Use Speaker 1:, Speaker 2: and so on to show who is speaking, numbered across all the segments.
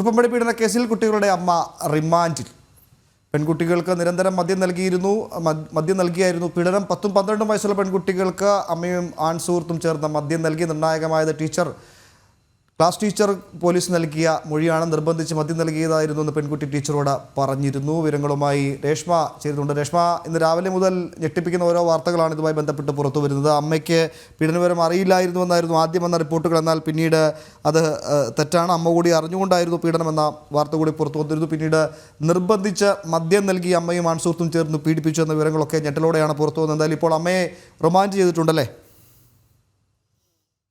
Speaker 1: കുറുപ്പമ്പടി പീഡന കേസിൽ കുട്ടികളുടെ അമ്മ റിമാൻഡിൽ. പെൺകുട്ടികൾക്ക് നിരന്തരം മദ്യം നൽകിയിരുന്നു മദ്യം നൽകിയായിരുന്നു പീഡനം. പത്തും പന്ത്രണ്ടും വയസ്സുള്ള പെൺകുട്ടികൾക്ക് അമ്മയും ആൺ സുഹൃത്തും ചേർന്ന് മദ്യം നൽകി നിർണായകമായത് ടീച്ചർ ക്ലാസ് ടീച്ചർ പോലീസ് നൽകിയ മൊഴിയാണ് നിർബന്ധിച്ച് മദ്യം നൽകിയതായിരുന്നു എന്ന് പെൺകുട്ടി ടീച്ചറോട് പറഞ്ഞിരുന്നു. വിവരങ്ങളുമായി രേഷ്മ ചെയ്തിട്ടുണ്ട് രേഷ്മ ഇന്ന് രാവിലെ മുതൽ ഞെട്ടിപ്പിക്കുന്ന ഓരോ വാർത്തകളാണ് ഇതുമായി ബന്ധപ്പെട്ട് പുറത്തു വരുന്നത്. അമ്മയ്ക്ക് പീഡനവിവരം അറിയില്ലായിരുന്നു എന്നായിരുന്നു ആദ്യം വന്ന റിപ്പോർട്ടുകൾ. എന്നാൽ പിന്നീട് അത് തെറ്റാണ്. അമ്മ കൂടി അറിഞ്ഞുകൊണ്ടായിരുന്നു പീഡനമെന്ന വാർത്ത കൂടി പുറത്തു വന്നിരുന്നു. പിന്നീട് നിർബന്ധിച്ച് മദ്യം നൽകി അമ്മയും ആൺസുഹൃത്തും ചേർന്ന് പീഡിപ്പിച്ചു എന്ന വിവരങ്ങളൊക്കെ ഞെട്ടലോടെയാണ് പുറത്തു വന്നത്. എന്തായാലും ഇപ്പോൾ അമ്മയെ റിമാൻഡ് ചെയ്തിട്ടുണ്ടല്ലേ?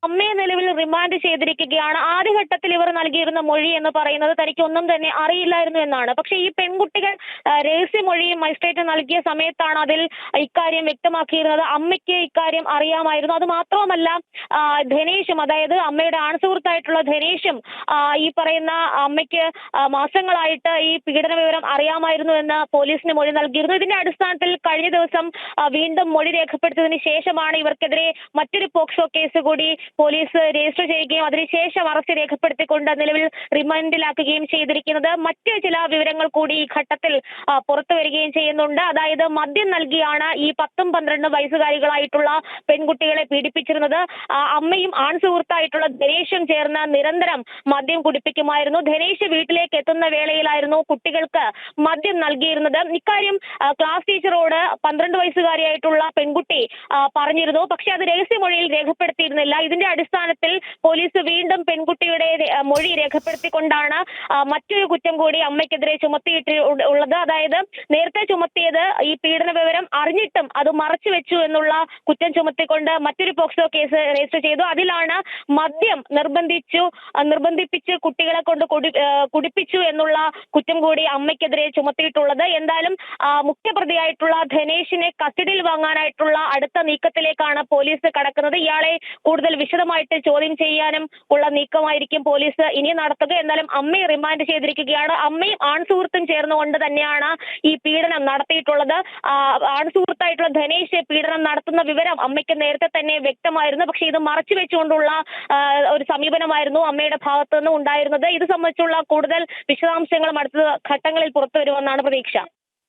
Speaker 2: അമ്മയെ റിമാൻഡ് ചെയ്തിരിക്കുകയാണ്. ആദ്യഘട്ടത്തിൽ ഇവർ നൽകിയിരുന്ന മൊഴി എന്ന് പറയുന്നത് തനിക്ക് ഒന്നും തന്നെ അറിയില്ലായിരുന്നു എന്നാണ്. പക്ഷെ ഈ പെൺകുട്ടികൾ രഹസ്യമൊഴിയും മജിസ്ട്രേറ്റ് നൽകിയ സമയത്താണ് അതിൽ ഇക്കാര്യം വ്യക്തമാക്കിയിരുന്നത്. അമ്മയ്ക്ക് ഇക്കാര്യം അറിയാമായിരുന്നു. അത് മാത്രവുമല്ല ധനേഷും അതായത് അമ്മയുടെ ആൺസുഹൃത്തായിട്ടുള്ള ധനേഷും ഈ പറയുന്ന അമ്മയ്ക്ക് മാസങ്ങളായിട്ട് ഈ പീഡന വിവരം അറിയാമായിരുന്നു എന്ന് പോലീസിന് മൊഴി നൽകിയിരുന്നു. ഇതിന്റെ അടിസ്ഥാനത്തിൽ കഴിഞ്ഞ ദിവസം വീണ്ടും മൊഴി രേഖപ്പെടുത്തിയതിനു ശേഷമാണ് ഇവർക്കെതിരെ മറ്റൊരു പോക്സോ കേസ് കൂടി പോലീസ് രജിസ്റ്റർ ചെയ്യുകയും അതിനുശേഷം അറസ്റ്റ് രേഖപ്പെടുത്തിക്കൊണ്ട് നിലവിൽ റിമാൻഡിലാക്കുകയും ചെയ്തിരിക്കുന്നത്. മറ്റ് ചില വിവരങ്ങൾ കൂടി ഈ ഘട്ടത്തിൽ പുറത്തു വരികയും ചെയ്യുന്നുണ്ട്. അതായത് മദ്യം നൽകിയാണ് ഈ പത്തും പന്ത്രണ്ടും വയസ്സുകാരികളായിട്ടുള്ള പെൺകുട്ടികളെ പീഡിപ്പിച്ചിരുന്നത്. അമ്മയും ആൺ സുഹൃത്തായിട്ടുള്ള ധനേഷും ചേർന്ന് നിരന്തരം മദ്യം കുടിപ്പിക്കുമായിരുന്നു. ധനേഷ് വീട്ടിലേക്ക് എത്തുന്ന വേളയിലായിരുന്നു കുട്ടികൾക്ക് മദ്യം നൽകിയിരുന്നത്. ഇക്കാര്യം ക്ലാസ് ടീച്ചറോട് പന്ത്രണ്ട് വയസ്സുകാരിയായിട്ടുള്ള പെൺകുട്ടി പറഞ്ഞിരുന്നു. പക്ഷെ അത് രഹസ്യമൊഴിയിൽ രേഖപ്പെടുത്തിയിരുന്നില്ല. ഇതിന്റെ അടിസ്ഥാനത്തിൽ പോലീസ് വീണ്ടും പെൺകുട്ടിയുടെ മൊഴി രേഖപ്പെടുത്തിക്കൊണ്ടാണ് മറ്റൊരു കുറ്റം കൂടി അമ്മയ്ക്കെതിരെ ചുമത്തിയിട്ട് ഉള്ളത്. അതായത് നേരത്തെ ചുമത്തിയത് ഈ പീഡന വിവരം അറിഞ്ഞിട്ടും അത് മറച്ചു വെച്ചു എന്നുള്ള കുറ്റം ചുമത്തിക്കൊണ്ട് മറ്റൊരു പോക്സോ കേസ് രജിസ്റ്റർ ചെയ്തു. അതിലാണ് മദ്യം നിർബന്ധിച്ചു നിർബന്ധിപ്പിച്ച് കുട്ടികളെ കൊണ്ട് കുടി കുടിപ്പിച്ചു എന്നുള്ള കുറ്റം കൂടി അമ്മയ്ക്കെതിരെ ചുമത്തിയിട്ടുള്ളത്. എന്തായാലും മുഖ്യപ്രതിയായിട്ടുള്ള ധനേഷിനെ കസ്റ്റഡിയിൽ വാങ്ങാനായിട്ടുള്ള അടുത്ത നീക്കത്തിലേക്കാണ് പോലീസ് കടക്കുന്നത്. ഇയാളെ കൂടുതൽ വിശദമായിട്ട് ചോദ്യം ചെയ്യാനും ഉള്ള നീക്കമായിരിക്കും പോലീസ് ഇനി നടത്തുക. എന്നാലും അമ്മയെ റിമാൻഡ് ചെയ്തിരിക്കുകയാണ്. അമ്മയും ആൺസുഹൃത്തും ചേർന്നുകൊണ്ട് തന്നെയാണ് ഈ പീഡനം നടത്തിയിട്ടുള്ളത്. ആൺസുഹൃത്തായിട്ടുള്ള ധനേഷ് പീഡനം നടത്തുന്ന വിവരം അമ്മയ്ക്ക് നേരത്തെ തന്നെ വ്യക്തമായിരുന്നു. പക്ഷെ ഇത് മറച്ചു വെച്ചുകൊണ്ടുള്ള ഒരു സമീപനമായിരുന്നു അമ്മയുടെ ഭാഗത്തു നിന്ന് ഉണ്ടായിരുന്നത്. ഇത് സംബന്ധിച്ചുള്ള കൂടുതൽ വിശദാംശങ്ങളും അടുത്ത ഘട്ടങ്ങളിൽ പുറത്തു വരുമെന്നാണ് പ്രതീക്ഷ.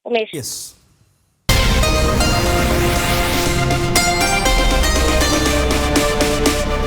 Speaker 2: ഉമേഷ്.